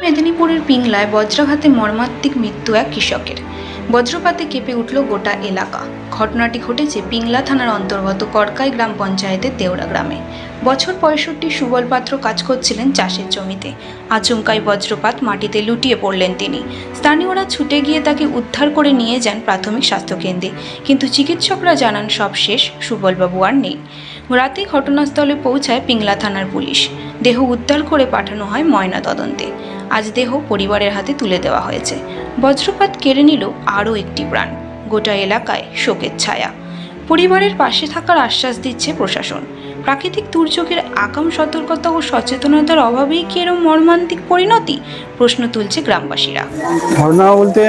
মেদিনীপুরের পিংলায় বজ্রাঘাতে মর্মান্তিক মৃত্যু এক কৃষকের। বজ্রপাতে কেঁপে উঠল গোটা এলাকা। ঘটনাটি ঘটেছে পিংলা থানার অন্তর্গত করকাই গ্রাম পঞ্চায়েতের দেওড়া গ্রামে। বছর পঁয়ষট্টি সুবল পাত্র কাজ করছিলেন চাষের জমিতে। আচমকাই বজ্রপাত মাটিতে লুটিয়ে পড়লেন তিনি। স্থানীয়রা ছুটে গিয়ে তাকে উদ্ধার করে নিয়ে যান প্রাথমিক স্বাস্থ্যকেন্দ্রে। কিন্তু চিকিৎসকরা জানান সব শেষ সুবলবাবু আর নেই। রাতে ঘটনাস্থলে পৌঁছায় পিংলা থানার পুলিশ। দেহ উদ্ধার করে পাঠানো হয় ময়না তদন্তে আজ দেহ পরিবারের হাতে তুলে দেওয়া হয়েছে। বজ্রপাত কেড়ে নিল আরও একটি প্রাণ। গোটা এলাকায় শোকের ছায়া। পরিবারের পাশে থাকার আশ্বাস দিচ্ছে প্রশাসন। প্রাকৃতিক দুর্যোগের আগাম সতর্কতা ও সচেতনতার অভাবেই কি এরম মর্মান্তিক পরিণতি? প্রশ্ন তুলছে গ্রামবাসীরা। ঘটনা বলতে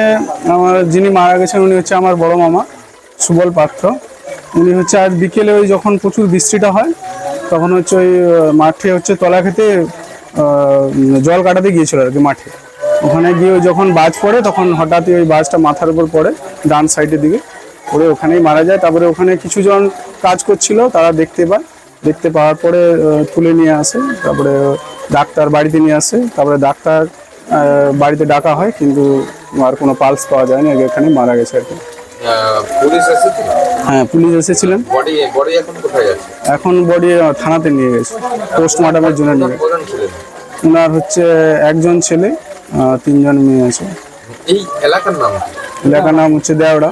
আমার যিনি মারা গেছেন উনি হচ্ছে আমার বড় মামা, সুবল পাত্র। উনি হচ্ছে আজ বিকেলে ওই যখন প্রচুর বৃষ্টিটা হয় তখন হচ্ছে ওই মাঠে হচ্ছে তলা খেতে জল কাটাতে গিয়েছিল আর কি মাঠে। ওখানে গিয়ে যখন বাজ পড়ে, তখন হঠাৎই ওই বাজটা মাথার উপর পড়ে, ডান সাইডের দিকে। পড়ে ওখানেই মারা যায়। তারপরে ওখানে কিছুজন কাজ করছিল, তারা দেখতে পায়। দেখতে পাওয়ার পরে তুলে নিয়ে আসে। তারপরে ডাক্তার বাড়িতে নিয়ে আসে। তারপরে ডাক্তার বাড়িতে ডাকা হয়, কিন্তু আর কোনো পালস পাওয়া যায়নি। আগে এখানে মারা গেছে আর কি। পুলিশ এসেছিল? হ্যাঁ পুলিশ এসেছিলেন। বডি বডি এখন কোথায় আছে? এখন বডি থানাতে নিয়ে গেছে। পোস্টমর্টমের জন্য নিয়ে ওনার হচ্ছে একজন ছেলে তিনজন মেয়ে আছে। এই এলাকার নাম এলাকার নাম হচ্ছে দেওড়া।